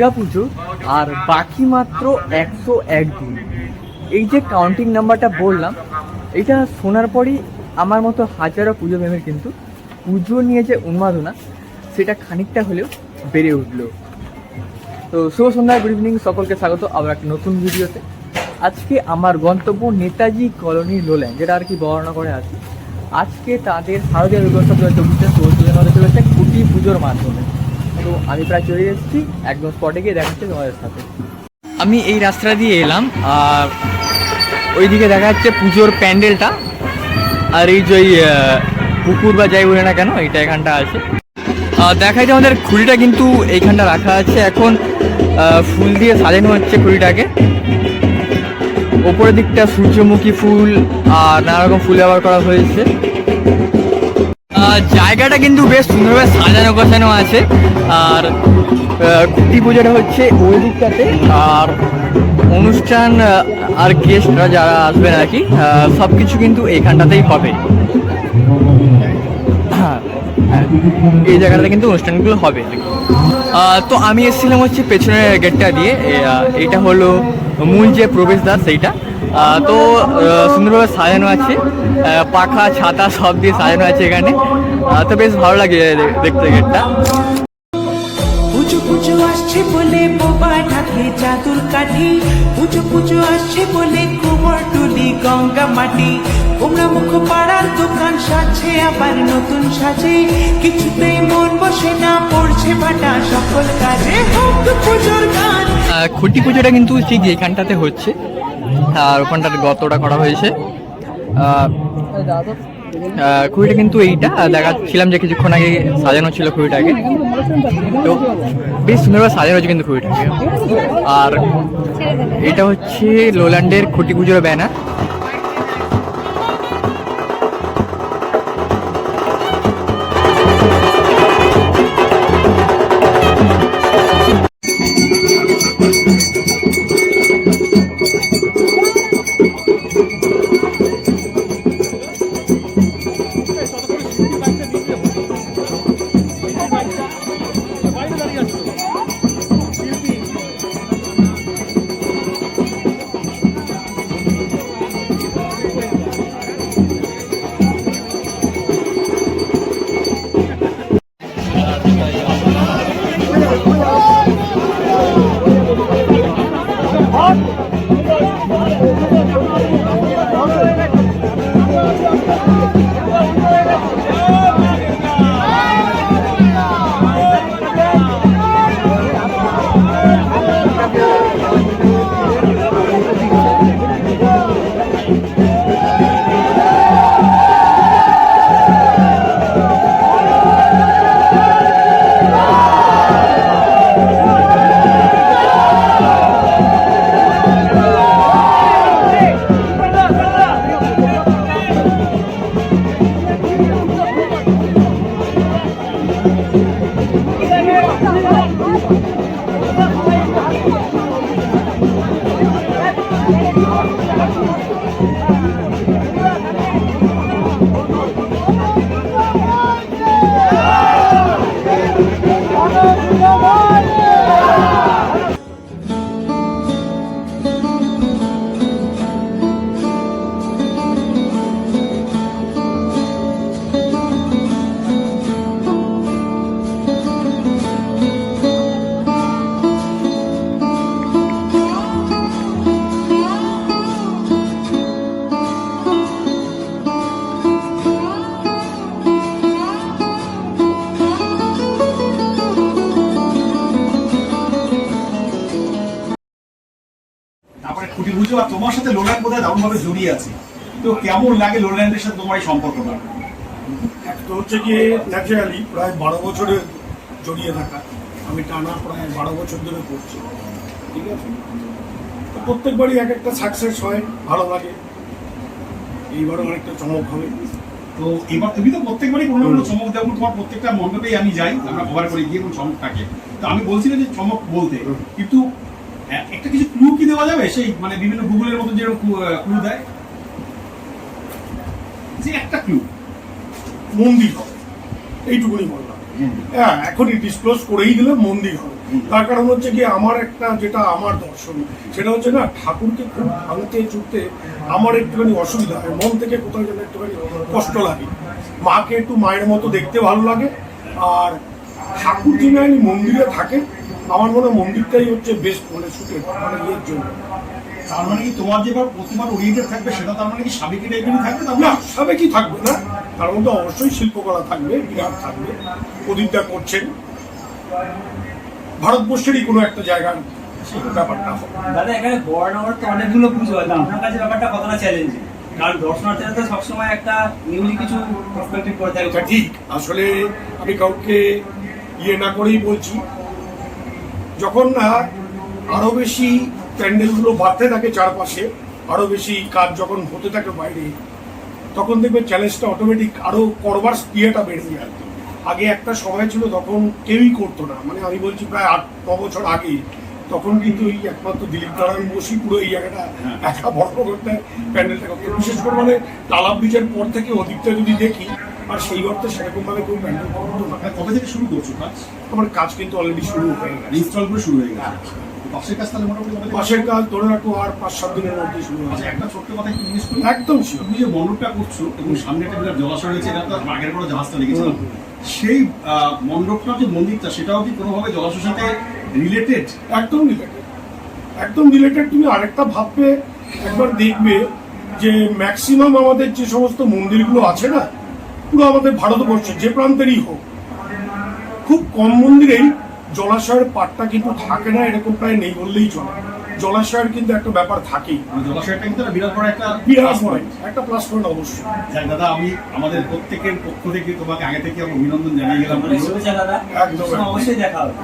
দুর্গাপুজো আর বাকি মাত্র একশো এক দিন। এই যে কাউন্টিং নাম্বারটা বললাম, এটা শোনার পরই আমার মতো হাজারো পুজো প্রেমের কিন্তু পুজো নিয়ে যে উন্মাদনা, সেটা খানিকটা হলেও বেড়ে উঠল। তো শুভ সন্ধ্যা গুড ইভিনিং সকলকে স্বাগত আবার একটা নতুন ভিডিওতে। আজকে আমার গন্তব্য নেতাজি কলোনি লোল্যান্ড যেটা আর কি বর্ণনা করে আছে। আজকে তাদের শারদীয় দুর্গোৎসব দু হাজার চব্বিশে চলেছে, কুটি পুজোর মাধ্যমে। তো আমি প্রায় চলে এসেছি, একদম স্পটে গিয়ে দেখাচ্ছি তোমাদের সাথে। আমি এই রাস্তা দিয়ে এলাম, আর ওইদিকে দেখা যাচ্ছে পুজোর প্যান্ডেলটা, আর এই যে পুকুর বা যাই বলে না কেন, এইটা এখানটা আছে। দেখা যায় আমাদের খুঁড়িটা কিন্তু এইখানটা রাখা আছে, এখন ফুল দিয়ে সাজানো হচ্ছে খুঁড়িটাকে। ওপরের দিকটা সূর্যমুখী ফুল, আর নানা রকম ফুল ব্যবহার করা হয়েছে। জায়গাটা কিন্তু বেশ সুন্দরভাবে সাজানো গোছানো আছে। আর খুঁটি পুজোটা হচ্ছে ওই দিকটাতে। আর অনুষ্ঠান আর গেস্টরা যারা আসবেন আর কি সব কিছু কিন্তু এখানটাতেই হবে। হ্যাঁ হ্যাঁ, এই জায়গাটাতে কিন্তু অনুষ্ঠানগুলো হবে তো আমি এসেছিলাম হচ্ছে পেছনের গেটটা দিয়ে। এটা হলো মূল যে প্রবেশদ্বার সেইটা। তো সুন্দরভাবে সাজানো আছে। পাখা ছাতা সব দিয়ে সাজানো আছে এখানে। তো বেশ ভালো লাগে দেখতে গেটটা। পুজো পুজো আসছে বলে বোবা ঢাকে জাদুর কাঠি। পুজো পুজো আসছে বলে কুমোর টুলি গঙ্গা মাটি। কুমড়া মুখ পাড়ার দোকান সাজছে আবার নতুন সাজে। কিছুতেই মন বসে না পড়ছে ভাটা সকল কাজে। হোক পুজোর গান। খুঁটি পুজোটা কিন্তু ঠিক এইখানটাতে হচ্ছে। আর ওখানটার গতটা করা হয়েছে। খুঁড়িটা কিন্তু এইটা। দেখাচ্ছিলাম যে কিছুক্ষণ আগে সাজানো ছিল খুঁড়িটাকে। তো বেশ সুন্দরভাবে সাজানো হয়েছে কিন্তু খুঁড়িটাকে। আর এটা হচ্ছে লোল্যান্ডের খুঁটি পুজোর ব্যানার। খুঁটি পুজো আর তোমার সাথে লোল্যান্ড বোধহয় দারুণ ভাবে জড়িয়ে আছে। তো কেমন লাগে লোল্যান্ডের সাথে তোমার এই সম্পর্কটা একটা হচ্ছে গিয়ে ন্যাচারালি প্রায় বারো বছরে জড়িয়ে থাকা। আমি টানা প্রায় বারো বছর ধরে করছি ঠিক আছে? তো প্রত্যেকবারই এক একটা সাকসেস হয় ভালো লাগে। এইবারও অনেকটা চমক হবে। তো এবার তুমি তো প্রত্যেকবারই কোনো না কোনো চমক দেবো তোমার প্রত্যেকটা মণ্ডপেই আমি যাই আমরা কভার করে গিয়ে কোনো চমক থাকে। তো আমি বলছিলাম যে চমক বলতে কিন্তু একটা কিছু কি দেওয়া যাবে? সেই মানে বিভিন্ন গুগলের মতো যেরকম ক্লু দেয়? যে একটা ক্লু মন্দির হবে। এইটুকুনি বললাম। হ্যাঁ এখনই ডিসক্লোজ করেই দিলে মন্দির হবে। তার কারণ হচ্ছে কি আমার একটা যেটা আমার দর্শন সেটা হচ্ছে না ঠাকুরকে খুব ভাঙতে চুটতে আমার একটুখানি অসুবিধা হয়। মন থেকে কোথাও যেন একটুখানি কষ্ট লাগে। মাকে একটু মায়ের মতো দেখতে ভালো লাগে। আর ঠাকুর যিনি মন্দিরে থাকে আমার মনে হয় মন্দিরটাই হচ্ছে বেস্ট মানে শুটের মানে ইয়ের জন্য। তার মানে কি তোমার যে প্রতিমার ওরিয়েন্টেড থাকবে সেটা তার মানে কি সাবেকি টাইপেরই থাকবে তার না মানে? সবে কি থাকবে না। তার মধ্যে অবশ্যই শিল্পকলা থাকবে বিরাট থাকবে। প্রদীপটা করছেন। ভারতবর্ষেরই কোনো একটা জায়গার ব্যাপারটা দাদা এখানে বর্ণাবার তো অনেকগুলো পুজো হয়। আপনার কাছে ব্যাপারটা কতটা চ্যালেঞ্জিং কারণ দর্শনার্থীরা তো সবসময় একটা নিউলি কিছু পার্সপেক্টিভ করে থাকে। ঠিক। আসলে আমি কাউকে ইয়ে না করেই বলছি। যখন না আরও বেশি প্যান্ডেলগুলো বাড়তে থাকে চারপাশে আরও বেশি কাজ যখন হতে থাকে বাইরে তখন দেখবে চ্যালেঞ্জটা অটোমেটিক আরও করবার স্পিয়াটা বেড়ে যায় আগে একটা সময় ছিল তখন কেউই করতো না। মানে আমি বলছি প্রায় আট ন বছর আগে তখন কিন্তু এই একমাত্র দিলীপ নারায়ণ বসি পুরো এই জায়গাটা একা বড় করতে প্যান্ডেলটা করতো। বিশেষ করে মানে তালাব ব্রিজের পর থেকে ওদিকটা যদি দেখি আর সেই অর্থে সেরকম ভাবে কেউ প্যান্ডেল করতো না। কবে থেকে শুরু করছ কাজ? আমার কাজ কিন্তু অলরেডি শুরু হয়ে গেছে। ইনস্টল করে শুরু হয়ে গেছে। পাশের কাজ তাহলে মোটামুটি? পাশের কাজ ধরে রাখো আর পাঁচ সাত দিনের মধ্যে শুরু আচ্ছা হয়েছে একটা ছোট্ট কথা একটু জিজ্ঞেস করি? একদম তুমি যে মণ্ডপটা করছ এবং সামনে একটা বিরাট জলাশয় রয়েছে এটা তো আগের বড় জাহাজটা লেগেছিলাম সেই মণ্ডপটা যে মন্দিরটা সেটাও কি কোনোভাবে জলাশয়ের সাথে রিলেটেড একদম রিলেটেড একদম রিলেটেড তুমি আরেকটা ভাববে একবার দেখবে যে ম্যাক্সিমাম আমাদের যে সমস্ত মন্দিরগুলো আছে না পুরো আমাদের ভারতবর্ষে যে প্রান্তেরই হোক। খুব কম মন্দিরেই জলাশয়ের পাটটা কিন্তু থাকে না এরকম প্রায় নেই বললেই চলে। জলাশয়ের কিন্তু একটা ব্যাপার থাকেই। মানে জলাশয়টা কিন্তু একটা বিরাট বড় একটা বিরাট plus পয়েন্ট একটা প্লাস পয়েন্ট অবশ্যই। যাক দাদা আমি আমাদের প্রত্যেকের পক্ষ থেকে তোমাকে আগে থেকে আমি অভিনন্দন জানিয়ে গেলাম। একদম, অবশ্যই দেখা হবে.